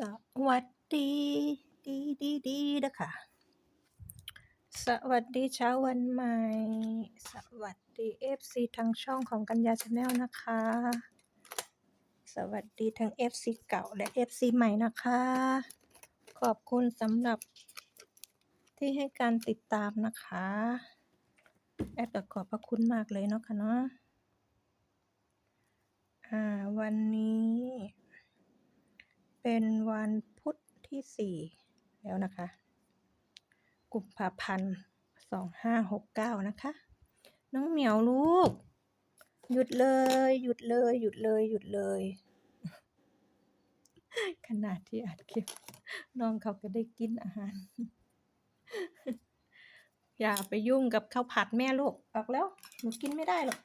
สวัสดี ดีดีดีเด้อค่ะสวัสดีเช้าวันใหม่ สวัสดี FC ทางช่องของกัญญาชาแนลนะคะ สวัสดีทั้ง FC เก่าและ FC ใหม่นะคะ ขอบคุณสำหรับที่ให้การติดตามนะคะ แอดก็ขอบพระคุณมากเลยเนาะค่ะเนาะ อ่า วันนี้ เป็นวันพุธที่4แล้วนะคะกุมภาพันธ์2569นะคะ น้องเหมียวลูก หยุดเลย หยุดเลย หยุดเลย หยุดเลย ขนาดที่อัดคลิปน้องเขาก็ได้กินอาหาร อย่าไปยุ่งกับข้าวผัดแม่ลูก ออกแล้วหนูกินไม่ได้หรอก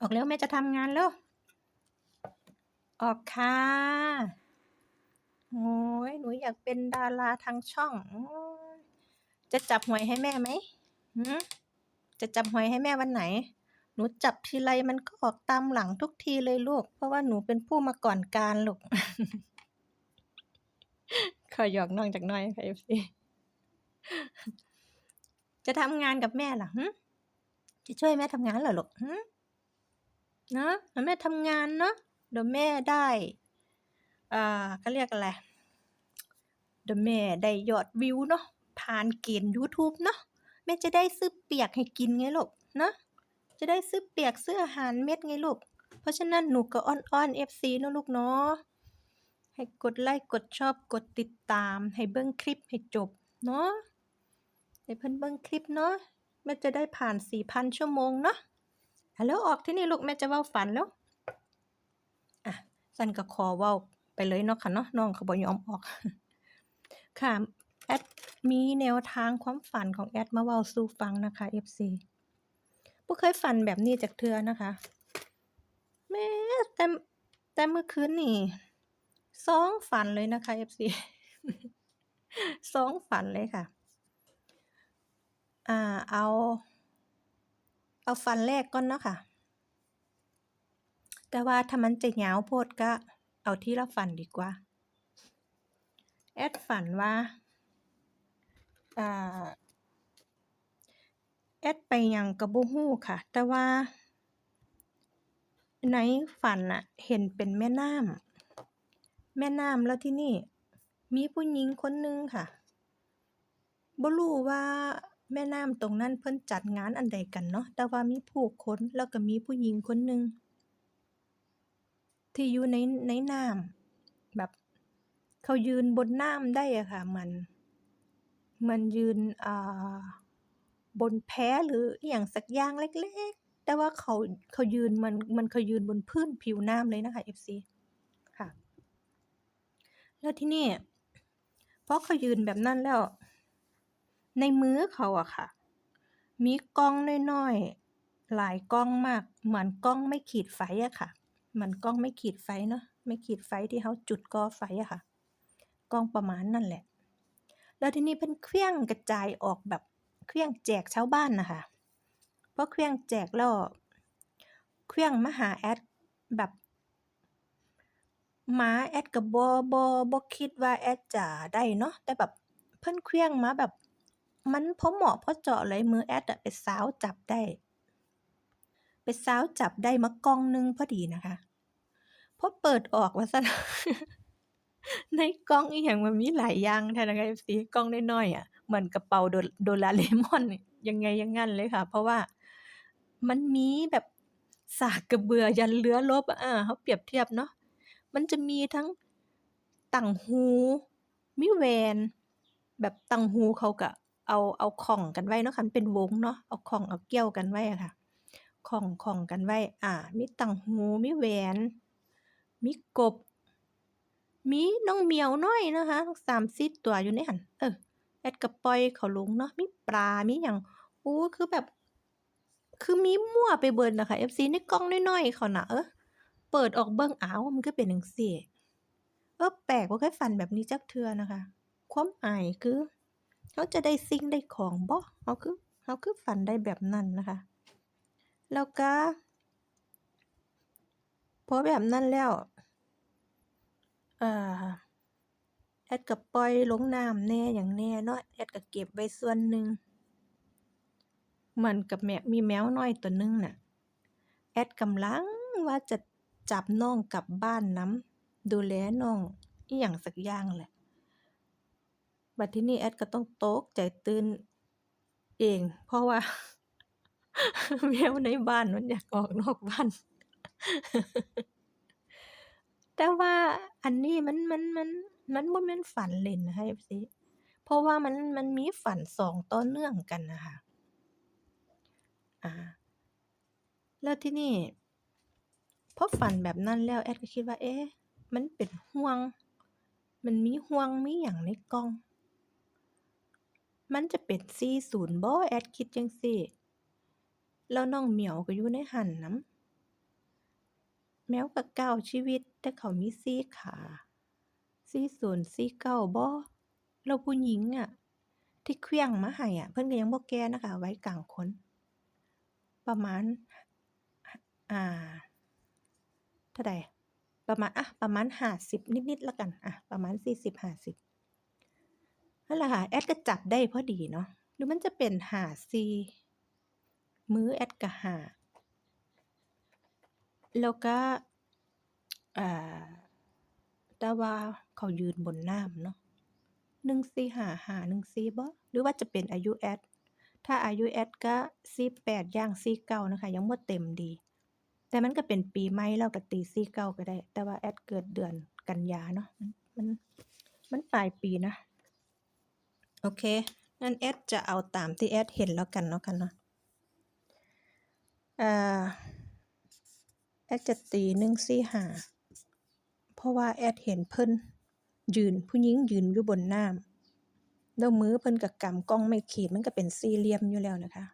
ออกแล้วแม่จะทำงานแล้ว ออกค่ะโอ้ยหนูอยากเป็นดาราทางช่อง จะจับหวยให้แม่ไหมหืจะจับหวยให้แม่วันไหน หนูจับทีไรมันก็ออกตามหลังทุกทีเลยลูก เพราะว่าหนูเป็นผู้มาก่อนการลูกขอหยอกน้องจากน้อยค่ะเอฟซีจะทำงานกับแม่เหรอหึจะช่วยแม่ทำงานเหรอลูกเนาะแล้วแม่ทำงานเนาะ เดี๋ยวแม่ได้ อ่าเขาเรียกอะไร เดี๋ยวแม่ได้ยอดวิวเนาะ ผ่านเกณฑ์ YouTube เนาะ แม่จะได้ซื้อเปียกให้กินไงลูกเนาะจะได้ซื้อเปียกซื้ออาหารเม็ดไงลูก เพราะฉะนั้นหนูก็อ้อนๆ FC เนาะลูกเนาะ ให้กดไลค์กดชอบกดติดตาม ให้เบิ่งคลิปให้จบเนาะให้เพิ่นเบิ่งคลิปเนาะแม่จะได้ผ่าน 4,000 ชั่วโมงเนาะอะแล้วออกที่นี่ลูกแม่จะเว้าฝันแล้ว สันก็ขอเว้าไปเลยเนาะค่ะเนาะน้องเขาบ่ยอมออก ค่ะแอดมีแนวทางความฝันของแอดมาเว้าสู่ฟังนะคะ FC บ่เคยฝันแบบนี้จักเทื่อนะคะ แม่แต่แต่เมื่อคืนนี่สองฝันเลยนะคะ FC สองฝันเลยค่ะ อ่าเอา เอาฝันแรกก่อนเนาะค่ะ แต่ว่าถ้ามันจะยาวโพดก็เอาที่ละฝันดีกว่า แอดฝันว่าอแอดไปยังก็บ่ฮู้ค่ะ แต่ว่า ในฝันน่ะเห็นเป็นแม่น้ำแม่น้ำแล้วที่นี่ มีผู้หญิงคนหนึ่งค่ะบ่รู้ว่าแม่น้ำตรงนั้นเพิ่นจัดงานอันใดกันเนาะ แต่ว่ามีผู้คนแล้วก็มีผู้หญิงคนหนึ่ง ที่อยู่ในในน้ำแบบ เขายืนบนน้ำได้อะค่ะเหมือนมือนยืนอ่าบนแพหรืออิหยังสักอย่างเล็กๆ แต่ว่าเขาเขายืนมือนมือนเขายืนบนพื้นผิวน้ำเลยนะคะ FC ค่ะ แล้วที่นี้พอเขายืนแบบนั้นแล้ว ในมือเขาอะค่ะ มีกล้องน้อยๆ หลายกล้องมาก เหมือนกล้องไม่ขีดไฟอะค่ะ มือนกล้องไม่ขีดไฟเนาะไม่ขีดไฟที่เขาจุดก่อไฟอะค่ะกล้องประมาณนั่นแหละ แล้วทีนี้เพิ่นเคลี้ยงกระจายออกแบบเคลี้ยงแจกชาวบ้านนะค่ะพอเคลี้ยงแจกแล้วเคลี้ยงมหาแอดแบบมาแอดก็บ่บ่บ่คิดว่าแอดจะได้เนาะแต่แบบเพิ่นเคลี้ยงมาแบบ มันพอเหมาะพอเจาะเลยมือแอดอะไปสาวจับได้ ไปสาวจับได้มากองหนึ่งพอดีนะคะพอเปิดออกว่าซั่นในกล้องอีหยังมันมีหลายอย่างแท้นะคะ FC กล้องน้อยๆอะเหมือนกระเป๋าโดโดราเอมอนยังไงย่างงั้นเลยค่ะ เพราะว่ามันมีแบบสากกระเบือยันเรือรบอ่าเราเปรียบเทียบเนาะมันจะมีทั้งต่างหูมีแวน แบบต่างหูเขาก็เอาเอาคล้องกันไว้เนาะค่ะมันเป็นวงเนาะเอาคล้องเอาเกี่ยวกันไว้อะค่ะ คล้องคล้องกันไว้ อ่า มีต่างหู มีแหวน มีกบ มีน้องเหมียวน้อยนะคะ3-4ตัวอยู่ในหัน เออ แอดก็ปอยเขาลงเนาะ มีปลา มีหยังโอ้คือแบบ คือมีมั่วไปเบิดน่ะค่ะ FC ในกล้องน้อยๆเขานะเออ เปิดออกเบิ่งอ้าวมันคือเป็นจั่งซี้เออแปลกบ่เคยฝันแบบนี้จักเทือนะคะ ความหมายคือเราจะได้สิ่งได้ของบ่เราคือเราคือฝันได้แบบนั้นนะคะ แล้วก็ผอแบบนั้นแล้วอ่าแอดก็ปล่อยลงน้ำแน่หยังแน่เนาะแอดก็เก็บไว้ส่วนหนึ่งเหมือนกับแมวมีแมวน้อยตัวหนึ่งน่ะ แอดกำลังว่าจะจับน้องกลับบ้านน้ำดูแลน้องอิหยังสักอย่างแหละ บัดทีนี้แอดก็ต้องตกใจตื่นเอง เพราะว่า แมวในบ้านมันอยากออกนอกบ้าน แต่ว่าอันนี้มันมันมันมันบ่แม่นฝันเล่นนะคะ FC เพราะว่ามันมันมีฝันสองต่อเนื่องกันนะคะ อ่า แล้วที่นี้พอฝันแบบนั้นแล้วแอดก็คิดว่า เอ๊ะ มันเป็นห่วง มันมีห่วงมีหยังในกล่อง มันจะเป็น40บ่แอดคิดจั่งซี้ แล้วน้องเหมียวก็อยู่ในหั้นนำแมวก็เก้าชีวิตแต่เขามีสี่ขา40 49บ่แล้วผู้หญิงอะที่เครื่องมาให้อะเพิ่นก็ยังบ่แก่นะคะ ไวัยกลางคน ประมาณ อ่าเท่าใดประมาณอะประมาณ50นิดๆแล้วกันอะประมาณ40-50นั่นแหละค่ะแอดก็จับได้พอดีเนาะหรือมันจะเป็น54 มื้อแอดก็5แล้วก็อ่าแต่ว่าเขายืนบนน้ำเนาะ1455 14บ่หรือว่าจะเป็นอายุแอด ถ้าอายุแอดก็48ย่าง49นะคะ ยังบ่เต็มดี แต่มันก็เป็นปีใหม่แล้วก็ตี49ก็ได้ แต่ว่าแอดเกิดเดือนกันยาเนาะมันมันมันปลายปีนะ โอเคงั้นแอดจะเอาตามที่แอดเห็นแล้วกันเนาะค่ะเนาะ อ่าแอดจะตี145เพราะว่าแอดเห็นเพิ่นยืนผู้หญิงยืนอยู่บนน้ำแล้วมือเพิ่นก็กำกล้องไม้ขีดมันก็เป็นสี่เหลี่ยมอยู่แล้วนะคะ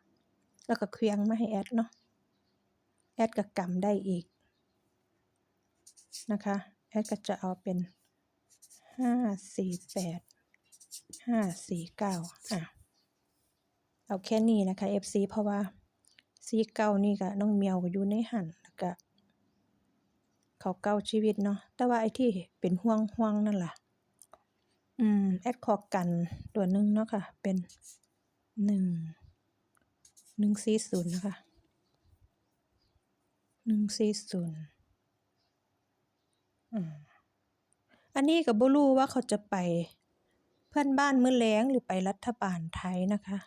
แล้วก็เควียงมาให้แอดเนาะแอดก็กำได้อีกนะคะแอดก็จะเอาเป็น548 549อะเอาแค่นี้นะคะ FC เพราะว่า 49นี่ก็น้องเมียวก็อยู่ในหันแล้วก็เขาเก้าชีวิตเนาะแต่ว่าไอ้ที่เป็นห่วงๆนั่นล่ะ อืมแอดขอกันตัวหนึ่งเนาะค่ะ เป็น1 140นะคะ140อืมอันนี้ก็บ่รู้ว่าเขาจะไปเพื่อนบ้านมื้อแลงหรือไปรัฐบาลไทยนะคะ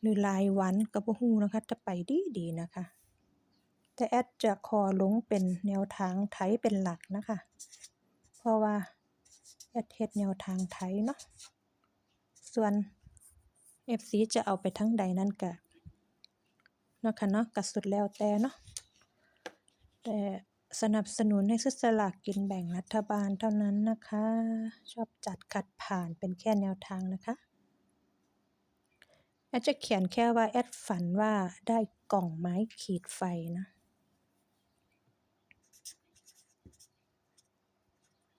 หรือรายวันก็บ่รู้นะคะแต่ไปดีๆนะคะ แต่แอดจะขอลงเป็นแนวทางไทยเป็นหลักนะคะ เพราะว่าแอดเฮ็ดแนวทางไทยเนาะส่วน FC จะเอาไปทางใดนั้นก็เนาะค่ะเนาะก็สุดแล้วแต่เนาะแต่สนับสนุนให้ซื้อสลากกินแบ่งรัฐบาลเท่านั้นนะคะ ชอบจัดขัดผ่านเป็นแค่แนวทางนะคะ แอดจะเขียนแค่ว่าแอดฝันว่าได้กล่องไม้ขีดไฟนะ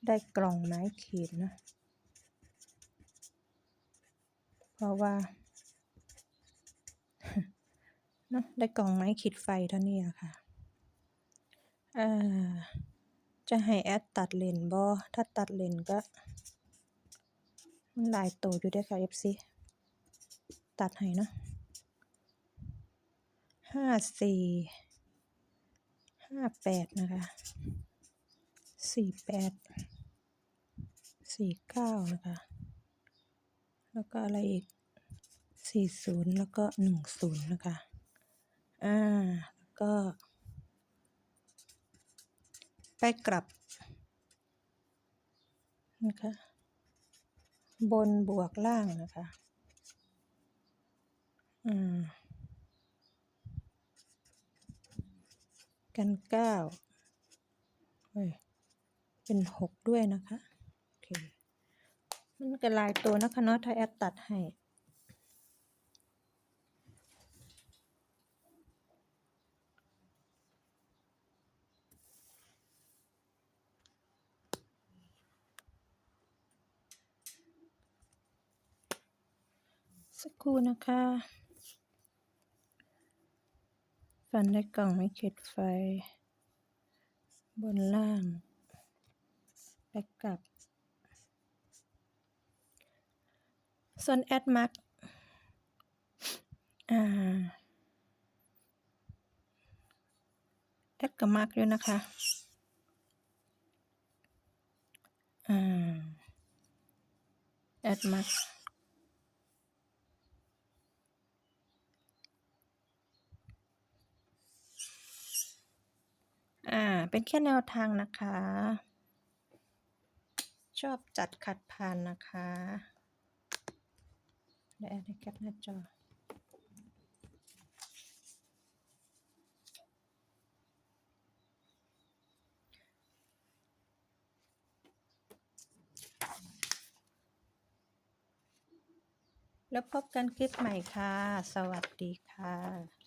ได้กล่องไม้ขีดนะ เพราะว่าเนาะได้กล่องไม้ขีดไฟเท่านี้ค่ะอ่าจะให้แอดตัดเลนบ่ถ้าตัดเลนก็ มันหลายโตอยู่เดะค่ะ FC ตัดให้นะห้าสี่ห้าแปดนะคะสี่แปดสี่เก้านะคะ แล้วก็อะไรอีกสี่ศูนย์แล้วก็หนึ่งศูนย์นะคะ อ่า แล้วก็ ไปกลับ นะคะ บนบวกล่างนะคะ กันเฮ้ยเป็น6ด้วยนะคะโอเคมันก็ลายโตนะคะเนาะถ้าแอดตัดให้สักครู่นะคะ ฝันได้กล่องไม้ขีดไฟ บนล่างไปกลับ ส่วนแอดมักอ่าแอดก็มักอยู่นะคะอ่าแอดมัก เป็นแค่แนวทางนะคะ ชอบจัดขัดผ่านนะคะเดี๋ยวแอดให้แคปหน้าจอแล้วพบกันคลิปใหม่ค่ะ สวัสดีค่ะ